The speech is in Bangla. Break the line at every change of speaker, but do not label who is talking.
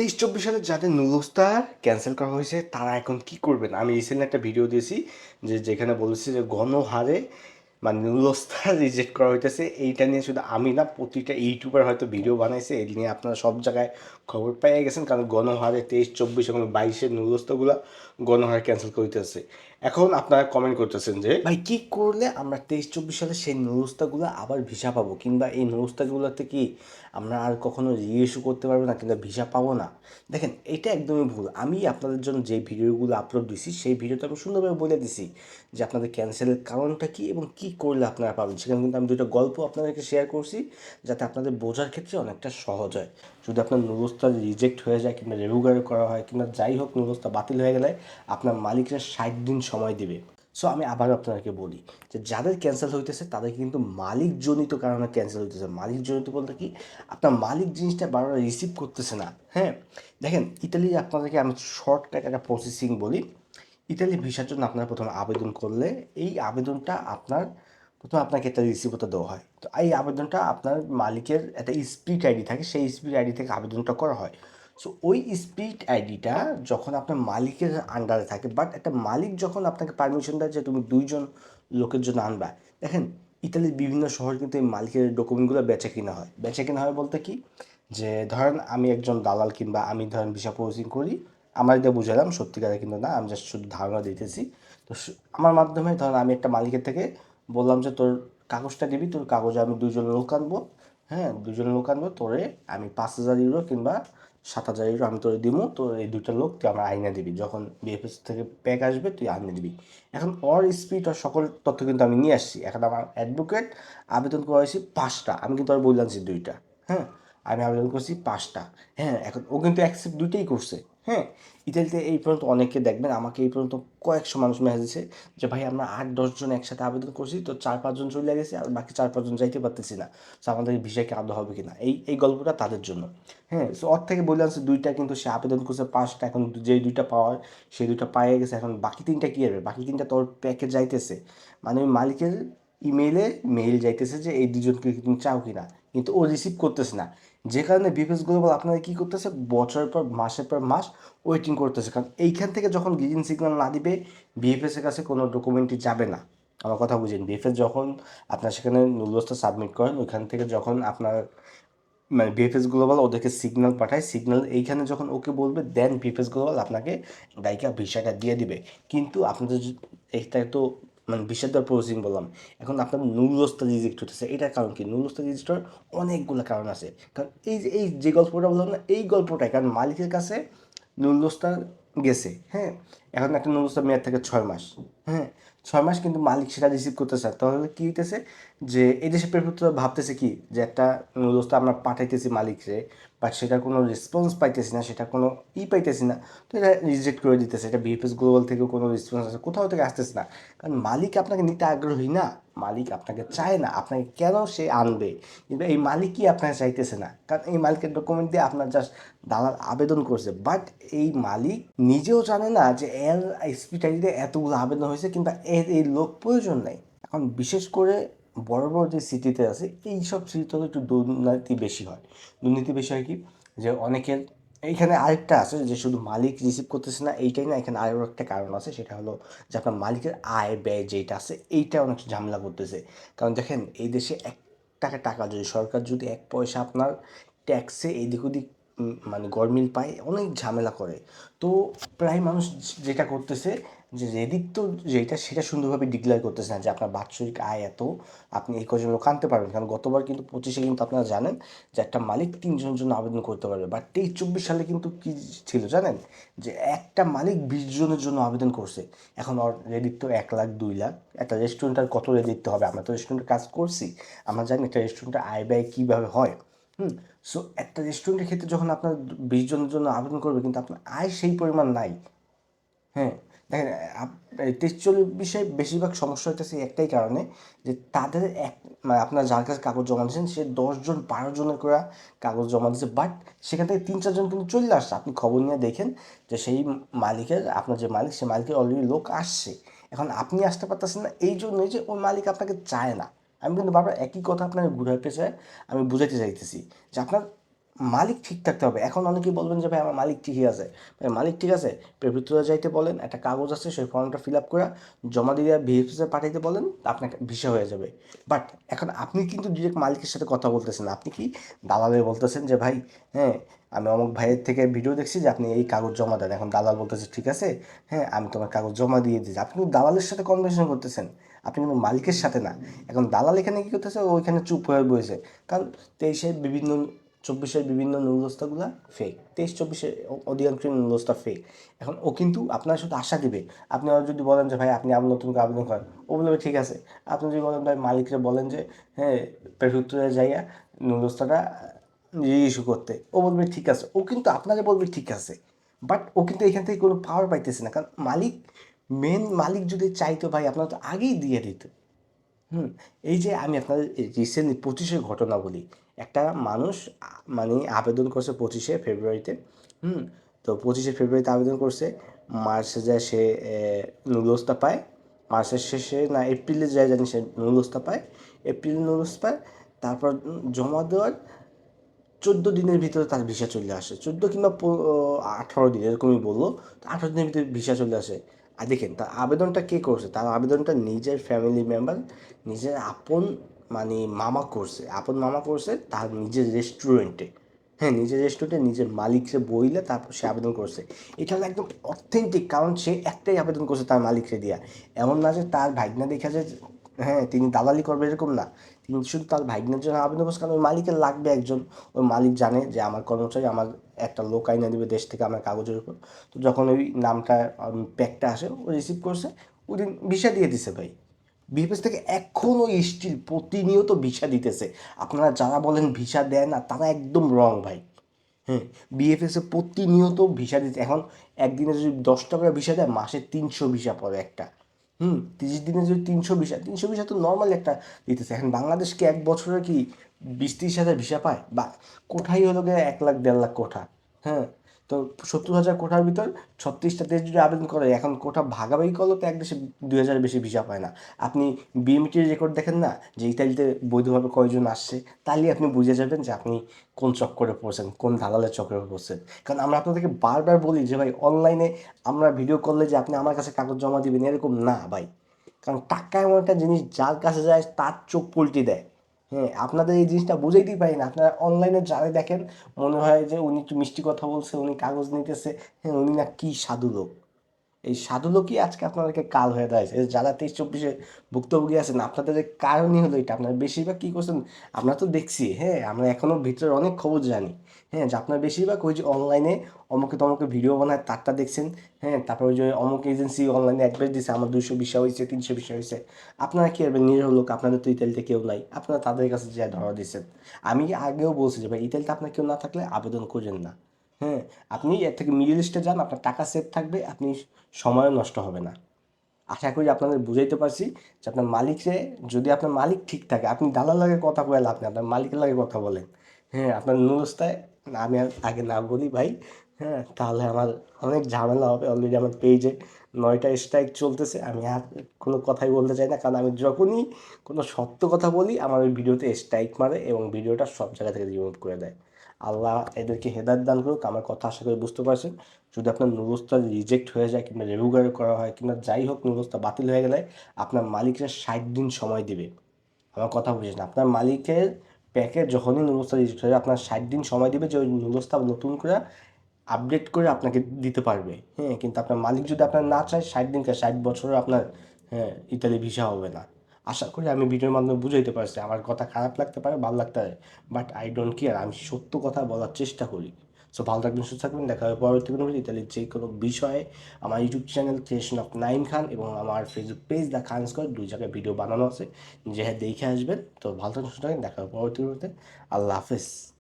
তেইশ চব্বিশ সালে যাদের নুরস্তার ক্যান্সেল করা হয়েছে, তারা এখন কি করবেন? আমি রিসেন্টলি একটা ভিডিও দিয়েছি যে যেখানে বলেছি যে গণহারে মানে নুরস্তা রিজেক্ট করা হইতেছে। এইটা নিয়ে শুধু আমি না, প্রতিটা ইউটিউবার হয়তো ভিডিও বানাইছে। এই নিয়ে আপনারা সব জায়গায় খবর পেয়ে গেছেন। কারণ গণহারে তেইশ চব্বিশ এবং বাইশের নুরস্তাগুলো গণহারে ক্যান্সেল করতেছে। এখন আপনারা কমেন্ট করতেছেন যে, ভাই, কি করলে আমরা তেইশ চব্বিশ সালে সেই নুরস্তাগুলো আবার ভিসা পাবো? কিংবা এই নুরস্তাগুলোতে কি আমরা আর কখনো রিইস্যু করতে পারব না, কিংবা ভিসা পাবো না? দেখেন, এটা একদমই ভুল। আমি আপনাদের জন্য যে ভিডিওগুলো আপলোড দিছি, সেই ভিডিওতে আমি সুন্দরভাবে বলে দিছি যে আপনাদের ক্যান্সেলের কারণটা কি এবং কি করলে আপনারা পাবেন? সেখানে কিন্তু আমি দুটো গল্প আপনাদেরকে শেয়ার করছি যাতে আপনাদের বোঝার ক্ষেত্রে অনেকটা সহজ হয়। যদি আপনার নুরস্তা রিজেক্ট হয়ে যায় কিংবা রেগুলার করা হয় কিংবা যাই হোক নুরস্তা বাতিল হয়ে গেলে আপনার মালিকরা ষাট দিন সময় দিবে। সো আমি আবার আপনাদেরকে বলি যে, যাদের ক্যান্সেল হইতেছে, তাদের কিন্তু মালিকজনিত কারণে ক্যান্সেল হইতেছে। মালিকজনিত বলতে কি, আপনার মালিক জিনিসটা বারবার রিসিভ করতেছে না। হ্যাঁ দেখেন, ইতালি আপনাদেরকে আমি শর্টকাট একটা প্রসেসিং বলি। ইতালি ভিসার জন্য আপনারা প্রথমে আবেদন করলে, এই আবেদনটা আপনার প্রথমে আপনাকে একটা রিসিপ্টটা দেওয়া হয়। তো এই আবেদনটা আপনার মালিকের একটা স্পিড আইডি থাকে, সেই স্পিড আইডি থেকে আবেদনটা করা হয়। সো ওই স্পিড আইডিটা যখন আপনার মালিকের আন্ডারে থাকে বাট একটা মালিক যখন আপনাকে পারমিশন দেয় যে তুমি দুইজন লোকের জন্য আনবা, দেখেন, ইতালির বিভিন্ন শহর কিন্তু এই মালিকের ডকুমেন্টগুলো বেচে কিনা হয়। বেচে কিনা হয় বলতে কি? যে ধরেন, আমি একজন দালাল কিংবা আমি ধরেন ভিসা প্রসেসিং করি, আমার এটা বুঝালাম, সত্যিকারে কিন্তু না, আমি জাস্ট শুধু ধারণা দিতেছি। তো আমার মাধ্যমে ধরেন আমি একটা মালিকের থেকে বললাম যে তোর কাগজটা দিবি তোর কাগজে আমি দুজন লোক আনব। হ্যাঁ দুজন লোক আনব, তোরে আমি পাঁচ হাজার ইউরো কিংবা সাত হাজার ইউরো আমি তোরে দিব তোর এই দুটো লোক তুই আমার আইনে দিবি। যখন বিএফএস থেকে প্যাক আসবে, তুই আইনে দিবি। এখন অর স্পিড আর সকল তথ্য কিন্তু আমি নিয়ে আসছি। এখন আমার অ্যাডভোকেট আবেদন করা হয়েছে পাঁচটা। আমি কিন্তু আর বললাম যে দুইটা। হ্যাঁ আমি আবেদন করছি পাঁচটা। হ্যাঁ এখন ও কিন্তু অ্যাকসেপ্ট দুইটাই করছে। হ্যাঁ ইতালিতে এই পর্যন্ত অনেকে দেখবেন, আমাকে এই পর্যন্ত কয়েকশো মানুষ মেসেজ দিয়েছে যে, ভাই, আমরা আট দশজন একসাথে আবেদন করছি, তো চার পাঁচজন চলে গেছে, আর বাকি চার পাঁচজন যাইতে পারতেছি না। তো আমাদের ভিসা কি আদৌ হবে কিনা? এই এই গল্পটা তাদের জন্য। হ্যাঁ সো ওর থেকে বললাম যে দুইটা কিন্তু সে আবেদন করছে, পাঁচটা, এখন যেই দুইটা পাওয়ার সেই দুইটা পাইয়ে গেছে, এখন বাকি তিনটা কী হবে? বাকি তিনটা তোর প্যাকে যাইতেছে। মানে ওই মালিকের ইমেইলে মেইল যাইতেছে যে, এই দুজনকে তুমি চাও কিনা? কিন্তু ও রিসিভ করতেছে না। যে কারণে বিপিএস গ্লোবাল আপনারা কী করতেছে? বছরের পর, মাসের পর মাস ওয়েটিং করতেছে। কারণ এইখান থেকে যখন গ্রিন সিগন্যাল না দিবে বিএফএস এর কাছে কোনো ডকুমেন্টই যাবে না। আমার কথা বুঝেন বিএফএস যখন আপনার সেখানে নুলবস্তা সাবমিট করেন, ওইখান থেকে যখন আপনার মানে বিএফএস গ্লোবাল ওদেরকে সিগন্যাল পাঠায় সিগন্যাল এইখানে যখন ওকে বলবে দেন বিএফএস গ্লোবাল আপনাকে গায়িকা ভিসাটা দিয়ে দিবে। কিন্তু আপনাদের এটা তো মানে দেওয়ার প্রসেসিং বললাম। এখন আপনার নুলস্তা রিজেক্ট হতেছে এটার কারণ কি? নুলস্তা রেজিস্টার অনেকগুলো কারণ আছে। কারণ এই যে এই যে গল্পটা বললাম না, এই গল্পটাই কারণ মালিকের কাছে নুলস্তা গেছে হ্যাঁ? এখন একটা নুলস্তা মেয়াদ থাকে ছয় মাস হ্যাঁ? ছয় মাস কিন্তু মালিক সেটা রিসিভ করতেছে। তাহলে কি হইতেছে? যে এই দেশের প্রেক্ষিতে ভাবতেছে কি? যে একটা নুলস্তা আমরা পাঠাইতেছি মালিকরে। বাট সেটার কোনো রেসপন্স পাইতেছি না, সেটা কোনো ই পাইতেছি না। তো এটা রিজেক্ট করে দিতেছে, এটা বিএফএস গ্লোবাল থেকে কোনো রেসপন্স আছে কোথাও থেকে আসতেছে না। কারণ মালিক আপনাকে নিতে আগ্রহী না, মালিক আপনাকে চায় না, আপনাকে কেন সে আনবে? কিন্তু এই মালিকই আপনাকে চাইতেছে না। কারণ এই মালিকের ডকুমেন্ট দিয়ে আপনার জাস্ট দালাল আবেদন করছে। বাট এই মালিক নিজেও জানে না যে এর স্পিটাইতে এতগুলো আবেদন হয়েছে, কিংবা এর এই লোক প্রয়োজন নেই। এখন বিশেষ করে বড় বড় যে সিটিতে আছে এই সব সিটিতে একটু দুর্নীতি বেশি হয়। দুর্নীতি বেশি হয় কি? যে অনেকের, এইখানে আরেকটা আছে যে শুধু মালিক রিসিভ করতেছে না, এইটাই না, এখানে আরও একটা কারণ আছে, সেটা হলো যে আপনার মালিকের আয় ব্যয় যেটা আছে, এইটা অনেক ঝামেলা করতেছে। কারণ দেখেন, এই দেশে এক টাকা টাকা যদি, সরকার যদি এক পয়সা আপনার ট্যাক্সে এদিক ওদিক মানে গরমিল পায়, অনেক ঝামেলা করে। তো প্রায় মানুষ যেটা করতেছে যে রেদিক তো যেটা সেটা সুন্দরভাবে ডিক্লেয়ার করতেছে না যে আপনার বাৎসরিক আয় এত, আপনি এই কজন লোক আনতে পারবেন। কারণ গতবার কিন্তু পঁচিশে কিন্তু আপনারা জানেন যে একটা মালিক তিনজনের জন্য আবেদন করতে পারবে। বাট তেইশ চব্বিশ সালে কিন্তু কি ছিল জানেন? যে একটা মালিক বিশ জনের জন্য আবেদন করছে। এখন রেডিট তো এক লাখ, দুই লাখ। একটা রেস্টুরেন্টের কত রেডিট হবে? আমরা তো রেস্টুরেন্টে কাজ করছি। আমরা জানি একটা রেস্টুরেন্টের আয় ব্যয় কীভাবে হয়। হুম? সো একটা রেস্টুরেন্টের ক্ষেত্রে যখন আপনার বিশ জনের জন্য আবেদন করবে, কিন্তু আপনার আয় সেই পরিমাণ নাই। হ্যাঁ? দেখেন তেইশ চল্লিশে বেশিরভাগ সমস্যা হইতেছে একটাই কারণে যে তাদের এক মানে আপনার যার কাছে কাগজ জমা দিয়েছেন, সে দশজন বারো জনের করে কাগজ জমা দিয়েছে। বাট সেখান থেকে তিন চারজন কিন্তু চলে আসছে। আপনি খবর নিয়ে দেখেন যে সেই মালিকের, আপনার যে মালিক, সে মালিকের অলরেডি লোক আসছে। এখন আপনি আসতে পারতেছেন না, এই জন্যই যে ওই মালিক আপনাকে চায় না। আমি কিন্তু বারবার একই কথা আপনাকে ঘুরাইতে চাই আমি বুঝাইতে চাইতেছি যে আপনার মালিক ঠিক থাকতে হবে। এখন অনেকেই বলবেন যে, ভাই, আমার মালিক ঠিকই আছে। ভাই, মালিক ঠিক আছে প্রেরিতরা যাইতে বলেন, একটা কাগজ আছে, সেই ফর্মটা ফিল আপ করে জমা দিয়ে ভিএফএসে পাঠাইতে বলেন, আপনাকে ভিসা হয়ে যাবে। বাট এখন আপনি কিন্তু ডিরেক্ট মালিকের সাথে কথা বলতেছেন। আপনি কি দালালে বলতেছেন যে, ভাই হ্যাঁ আমি অমুক ভাইয়ের থেকে ভিডিও দেখছি যে, আপনি এই কাগজ জমা দেন। এখন দালাল বলতেছে, ঠিক আছে হ্যাঁ আমি তোমার কাগজ জমা দিয়ে দিচ্ছি আপনি কিন্তু দালালের সাথে কনভারসেশন করতেছেন। আপনি কিন্তু মালিকের সাথে না। এখন দালাল এখানে কী করতেছে? ওইখানে চুপ হয়ে বসেছে কারণ তেইশে বিভিন্ন চব্বিশের বিভিন্ন নুরবস্তাগুলো ফেক তেইশ চব্বিশের অধিকাংশ নুরবস্তা ফেক এখন ও কিন্তু আপনার শুধু আশা দিবে। আপনি আর যদি বলেন যে, ভাই, আপনি আবার নতুন করে আবেদন করেন। ও বলবে, ঠিক আছে। আপনি যদি বলেন, ভাই, মালিকরা বলেন যে হ্যাঁ প্রেফেক্টরে যাইয়া নুরবস্তাটা ইস্যু করতে। ও বলবে, ঠিক আছে। ও কিন্তু আপনাকে বলবে, ঠিক আছে। বাট ও কিন্তু এখান থেকে কোনো পাওয়ার পাইতেছে না। কারণ মালিক মেন মালিক যদি চাইতো, ভাই, আপনার তো আগেই দিয়ে দিত। হুম, এই যে আমি আপনাদের রিসেন্টলি পঁচিশের ঘটনা বলি, একটা মানুষ মানে আবেদন করছে পঁচিশে ফেব্রুয়ারিতে, হুম, তো পঁচিশে ফেব্রুয়ারিতে আবেদন করছে, মার্চে যায় সে নুডলসটা পায়, মার্চের শেষে না এপ্রিলে যায় জানি সে নুডলসটা পায়, এপ্রিল নুডলস পায়, তারপর জমা দেওয়ার চোদ্দ দিনের ভিতরে তার ভিসা চলে আসে, চোদ্দ কিংবা আঠারো দিন, এরকমই বলল, তো আঠারো দিনের ভিতরে ভিসা চলে আসে। আর দেখেন তার আবেদনটা কে করছে? তার আবেদনটা নিজের ফ্যামিলি মেম্বার নিজের আপন মানে মামা করছে। আপন মামা করছে তার নিজের রেস্টুরেন্টে হ্যাঁ নিজের রেস্টুরেন্টে নিজের মালিককে বইলে তারপর সে আবেদন করছে। এটা হলো একদম অথেন্টিক কারণ সে একটাই আবেদন করছে তার মালিককে দিয়া। এমন না যে তার ভাগনা দেখা যায় হ্যাঁ তিনি দালালি করবে এরকম না। তিনি শুধু তার ভাগ্নের জন্য আবেদন করছে, কারণ ওই মালিকের লাগবে একজন। ওই মালিক জানে যে আমার কর্মচারী আমার একটা লোক আইনে দেবে দেশ থেকে আমার কাগজের উপর। তো যখন ওই নামটা প্যাকটা আসে, ও রিসিভ করছে ওই দিন ভিসা দিয়ে দিছে ভাই। বিএফএস থেকে এখনও স্টিল প্রতিনিয়ত ভিসা দিতেছে। আপনারা যারা বলেন ভিসা দেয় না, তারা একদম রং ভাই। হ্যাঁ বিএফএসে প্রতিনিয়ত ভিসা দিতে এখন একদিনে যদি দশ টাকা ভিসা দেয়, মাসে তিনশো ভিসা পড়ে একটা। হুম, তিরিশ দিনে যদি তিনশো ভিসা তিনশো ভিসা তো নর্মাল একটা দিতেছে। এখন বাংলাদেশকে এক বছরে কি বিশ তিরিশ হাজার ভিসা পায়? বা কোঠাই হলো গিয়ে এক লাখ, দেড় লাখ কোঠা হ্যাঁ? তো সত্তর হাজার কোঠার ভিতর ছত্রিশটা দেশ যদি আবেদন করে। এখন কোঠা ভাগাভাগি করলেও তো এক দেশে দুই হাজার বেশি ভিসা পায় না। আপনি বিএমটির রেকর্ড দেখেন না যে ইতালিতে বৈধভাবে কয়জন আসছে? তাহলে আপনি বুঝে যাবেন যে আপনি কোন চক্করে পড়ছেন, কোন দালালের চক্করে পড়ছেন। কারণ আমরা আপনাদেরকে বারবার বলি যে, ভাই অনলাইনে আমরা ভিডিও করলে যে আপনি আমার কাছে কাগজ জমা দিবেন? এরকম না, ভাই। কারণ টাকা এমন একটা জিনিস যার কাছে যায়, তার চোখ পল্টি দেয়। হ্যাঁ আপনাদের এই জিনিসটা বুঝাইতেই পারি না। আপনারা অনলাইনে যারা দেখেন, মনে হয় যে উনি একটু মিষ্টি কথা বলছে, উনি কাগজ নিতেছে হ্যাঁ উনি না কী সাধু লোক। এই সাধু লোকই আজকে আপনাদেরকে কাল হয়ে দাঁড়িয়েছে যারা তেইশ চব্বিশে ভুক্তভোগী আছেন, আপনাদের কারণই হলো এটা। আপনারা বেশিরভাগ কী করছেন, আমরা তো দেখছি হ্যাঁ আমরা এখনও ভিতরে অনেক খবর জানি। হ্যাঁ যে আপনার বেশিরভাগ ওই যে অনলাইনে অমুকে তমুকে ভিডিও বানায়, তারটা দেখছেন হ্যাঁ তারপর ওই যে অমুক এজেন্সি অনলাইনে অ্যাডভাইস দিচ্ছে আমার দুশো বিশা হয়েছে, তিনশো বিশা হয়েছে। আপনারা কি করবেন নিরীহ লোক? আপনাদের তো ইতালিতে কেউ নাই। আপনারা তাদের কাছে যা ধরা দিচ্ছেন। আমি আগেও বলছি যে ভাই ইতালিতে আপনার কেউ না থাকলে আবেদন করেন না। হ্যাঁ আপনি এর থেকে মিডল ইস্টে যান, আপনার টাকা সেভ থাকবে, আপনি সময়ও নষ্ট হবে না। আশা করি আপনাদের বুঝাইতে পারছি যে আপনার মালিকরে যদি আপনার মালিক ঠিক থাকে, আপনি দালাল লাগে কথা বলে লাভ নেই, আপনার মালিকের লাগে কথা বলেন। হ্যাঁ আপনার নুরস্তায় আমি আর আগে না বলি ভাই হ্যাঁ তাহলে আমার অনেক ঝামেলা হবে অলরেডি আমার পেজে নয়টা স্ট্রাইক চলতেছে, আমি আর কোনো কথাই বলতে চাই না, কারণ আমি যখনই কোনো সত্য কথা বলি, আমার ওই ভিডিওতে স্ট্রাইক মারে এবং ভিডিওটা সব জায়গা থেকে রিমুভ করে দেয়। আল্লাহ এদেরকে হেদায়ত দান করুক, আমার কথা আশা করে বুঝতে পারছেন। যদি আপনার নুরস্তা রিজেক্ট হয়ে যায় কিংবা রেগুলার করা হয় কিংবা যাই হোক নুরস্তা বাতিল হয়ে গেলে, আপনার মালিকরা ষাট দিন সময় দেবে। আমার কথা বুঝেছেন আপনার মালিকের প্যাকেজ যখনই নুডলসটা রিজেক্ট হয়ে আপনার ষাট দিন সময় দিবে যে ওই নুডলসটা নতুন করে আপডেট করে আপনাকে দিতে পারবে। হ্যাঁ কিন্তু আপনার মালিক যদি আপনার না চায়, ষাট দিনকে ষাট বছরে আপনার হ্যাঁ ইতালি ভিসা হবে না। আশা করি আমি ভিডিওর মাধ্যমে বুঝাইতে পারছি। আমার কথা খারাপ লাগতে পারে, ভালো লাগতে পারে বাট আই ডোন্ট কেয়ার আমি সত্য কথা বলার চেষ্টা করি। সো ভালো থাকবেন, সুস্থ থাকবেন। দেখা হবে পরবর্তী কোনো ইতালির যে কোনো বিষয়ে আমার YouTube channel creation of Naim Khan এবং আমার Facebook page the Khan square দুই জায়গায় ভিডিও বানানো আছে। যে হ্যাঁ দেখে আসবেন। তো ভালো থাকবেন, সুস্থ থাকবেন। দেখা হবে পরবর্তী আল্লাহ হাফেজ।